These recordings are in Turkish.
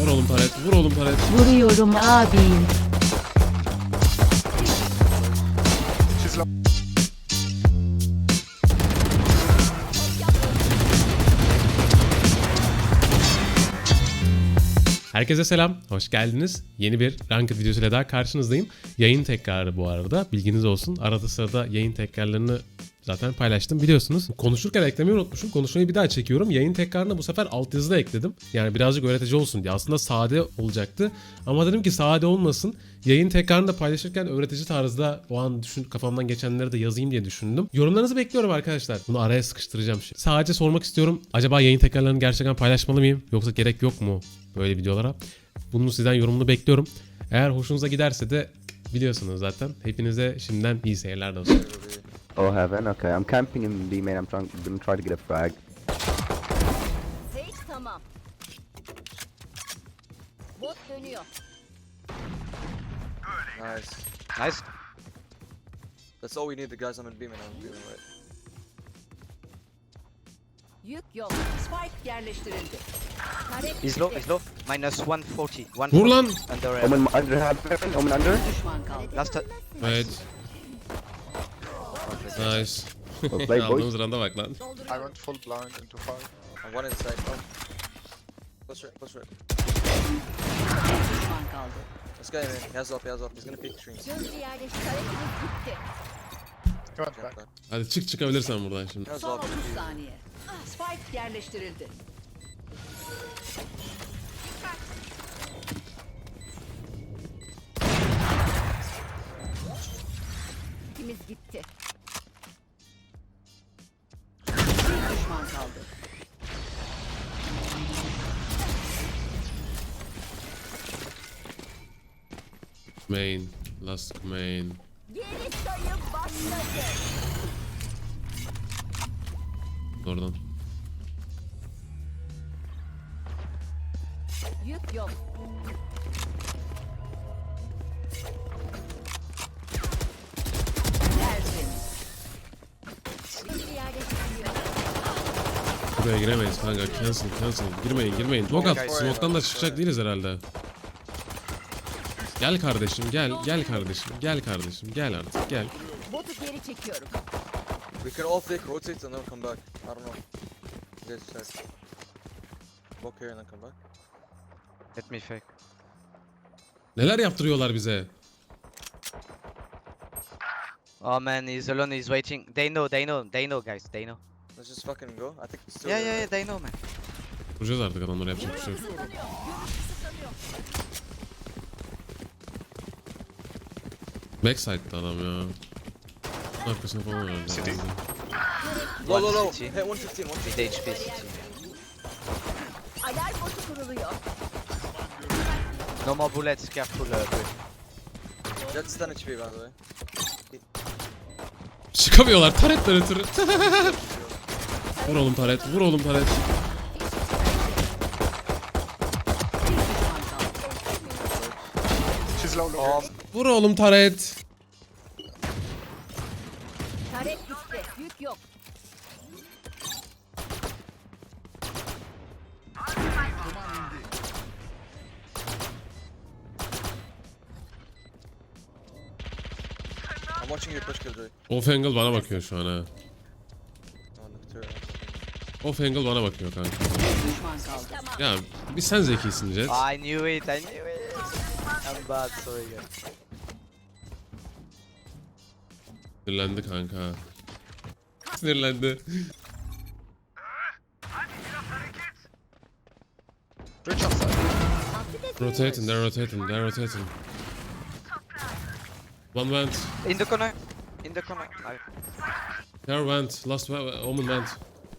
Vur oğlum taret, vur oğlum taret. Vuruyorum abim. Herkese selam, hoş geldiniz. Yeni bir Ranked videosuyla daha karşınızdayım. Yayın tekrarı bu arada, bilginiz olsun. Arada sırada yayın tekrarlarını zaten paylaştım biliyorsunuz. Konuşurken eklemeyi unutmuşum. Konuşmayı bir daha çekiyorum. Yayın tekrarına bu sefer altyazıda ekledim. Yani birazcık öğretici olsun diye. Aslında sade olacaktı. Ama dedim ki sade olmasın. Yayın tekrarını da paylaşırken öğretici tarzda o an düşün, kafamdan geçenleri de yazayım diye düşündüm. Yorumlarınızı bekliyorum arkadaşlar. Bunu araya sıkıştıracağım şimdi. Sadece sormak istiyorum. Acaba yayın tekrarlarını gerçekten paylaşmalı mıyım? Yoksa gerek yok mu böyle videolara? Bunu sizden yorumunu bekliyorum. Eğer hoşunuza giderse de biliyorsunuz zaten. Hepinize şimdiden iyi seyirler olsun. Oh heaven, okay. I'm camping in B main. I'm trying, gonna try to get a frag. Tamam. Bot dönüyor. Nice. Nice. That's all we need. The guys on the beam and I'm beaming right. Yük yok. Spike yerleştirildi. Taret He's low, he's low. Minus 140. One Vur lan! Under Omen under heaven, Omen under. düşman kaldı. last Evet. Nice. Well played, boys. Aldığımız randa bak lan. I went full blind into fire. And one inside. Oh. Close right, close right. Düşman kaldı. This guy, man, he has up, he has up. He's gonna peek screens. Gözcü yerleşti. Taretimiz gitti. He went Jump back. back. Hadi çık çıkabilirsen buradan şimdi. Son up. 30 saniye. Spike yerleştirildi. İkimiz gitti. Main. Last main. Geri sayım başladı. Oradan. Yük yok. Buraya giremeyiz kanka. Cancel cancel. Girmeyin girmeyin. Smoke at. Smoke'tan da çıkacak değiliz herhalde. Gel kardeşim gel. Gel kardeşim. Gel kardeşim. Gel artık gel. Botu geri çekiyorum. We can all fake rotate and then come back. I don't know. Guys decide. Walk here and then come back. let me fake. Neler yaptırıyorlar bize? Oh man, he's alone, he's waiting. They know, they know, they know guys, they know. Let's just fucking go. I think still Yeah, yeah, yeah, they know man. Vuracağız artık adamları yapacak bir şey yok. Backside'da adam ya. Arkasına falan herhalde. City. Low, low, low. Hey, 115, 115. Mid HP city. Alarm botu kuruluyor. No more bullets, careful. Uh. That's 10 HP, by the way. Çıkamıyorlar taretten ötürü. vur oğlum taret, vur oğlum taret. She's low, low. Vur oğlum taret. Taret gitti. Yük yok. I'm watching you push Killjoy. Off angle bana bakıyor şu an ha. Turret. Off angle bana bakıyor kanka. Bir düşman kaldı. Ya bir sen zekisin Jet. I knew it, I knew it. I'm bad, sorry guys. Sinirlendi kanka. Sinirlendi. Bridge outside. Rotating, they're rotating, they're rotating. One went, In the corner, in the corner. I, there went, last wa- omen went.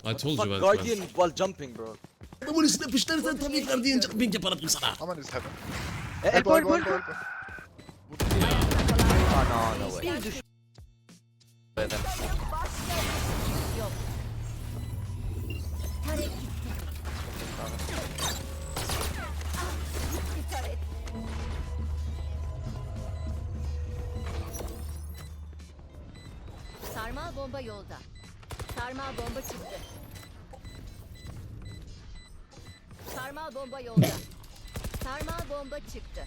I told Fuck you went. Guardian while jumping, bro. Adamın üstüne pışlarsan tabii Guardian jumping yaparım sana. I'm on his heaven. Bir düşman Better. yok. Taret gitti. Gitti taret. Sarmal bomba yolda. Sarmal bomba çıktı. Sarmal bomba yolda. Bomba çıktı.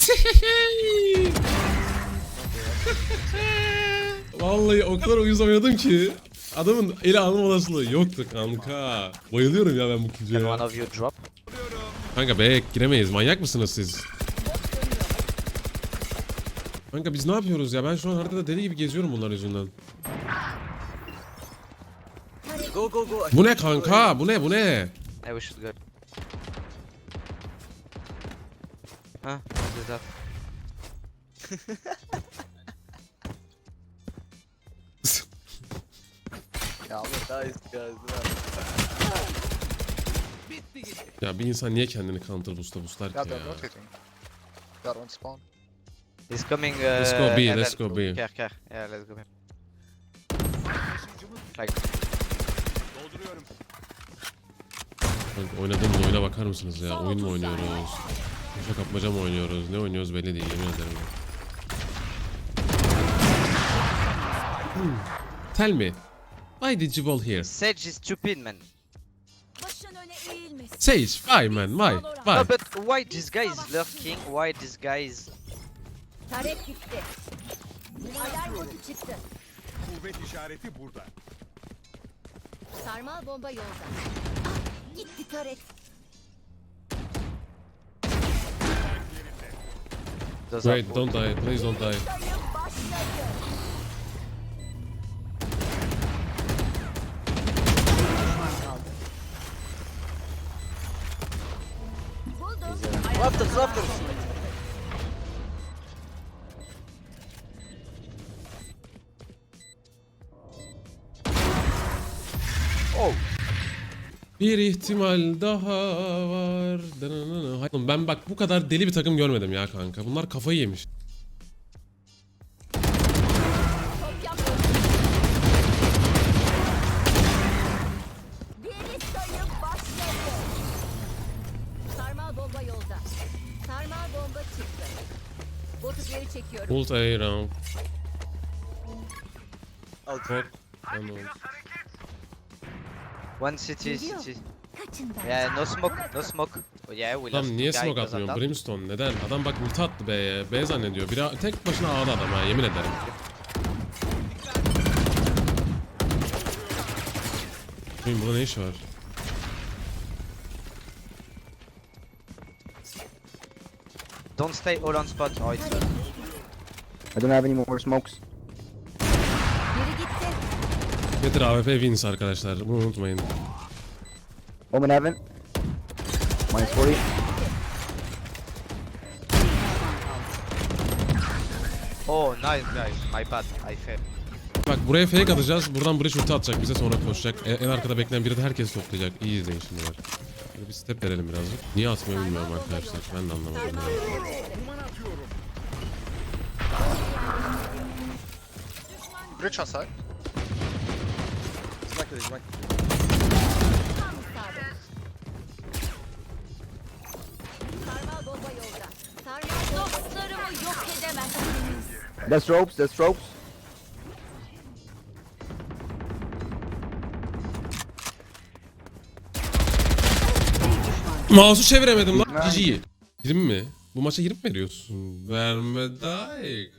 Vallahi o kadar uyuz oynadım ki. Adamın eli alma olasılığı yoktu kanka. Bayılıyorum ya ben bu Can kill'e. one of you drop? Kanka B'ye giremeyiz. Manyak mısınız siz? Kanka biz ne yapıyoruz ya? Ben şu an haritada deli gibi geziyorum bunlar yüzünden. Go, go, go. Bu ne kanka? Bu ne? Bu ne? Yeah, we should go. İs that? Yeah, I'll Nice, guys. Ya bir insan niye kendini counter boost'a boostlar ki ya? rotating. Got one spawn. He's coming. Uh, Let's go B, let's go B. Care, care. Yeah, let's go B. Like, oynadığımız oyuna bakar mısınız ya? Oyun mu oynuyoruz? Koşa kapmaca mı oynuyoruz? Ne oynuyoruz belli değil yemin ederim. Tell me. Why did you ball here? Sage is stupid, man. Sage, why man? Why? No, Why? but why this guy is lurking? Why this guy is... Tarek gitti. Alarm botu çıktı. Kuvvet işareti burada. Sarmal bomba yolda. Ah, gitti Tarek. Does Wait, have- don't die. Please don't die. Sayım başladı. Buldum. Raptors, Raptors. Oh, Bir ihtimal daha var. Dananana. Hay- Oğlum Ben bak bu kadar deli bir takım görmedim ya kanka. Bunlar kafayı yemiş. Geri sayım başladı. Sarmal bomba yolda. Sarmal bomba çıktı. Botu geri çekiyorum. Ult A round. out. Bot. Tamam. One city, city. Yeah, no smoke, no smoke. Oh, yeah, we lost Adam niye smoke atmıyor? Brimstone neden? Adam bak ulti attı B'ye. B zannediyor. Biri tek başına A'da adam ha yemin ederim. Benim burada ne işi var? Don't stay all on spot. Oh, it's I don't have any more smokes. Getir AWP wins arkadaşlar. Bunu unutmayın. Omen heaven. Minus 40. Oh, nice guys. My bad. I failed. Bak buraya fake atacağız. Buradan buraya ulti atacak. Bize sonra koşacak. E- En arkada bekleyen biri de herkes toplayacak. İyi izleyin şimdi bak. Bir step verelim birazcık. Niye atmıyor bilmiyorum arkadaşlar. Ben de anlamadım. Bridge on yolda. Sarmal dostlarımı yok edemezsiniz. There's ropes, there's ropes. Mouse'u çeviremedim lan. GG. 20 mi? Bu maça 20 mi veriyorsun? Verme daik.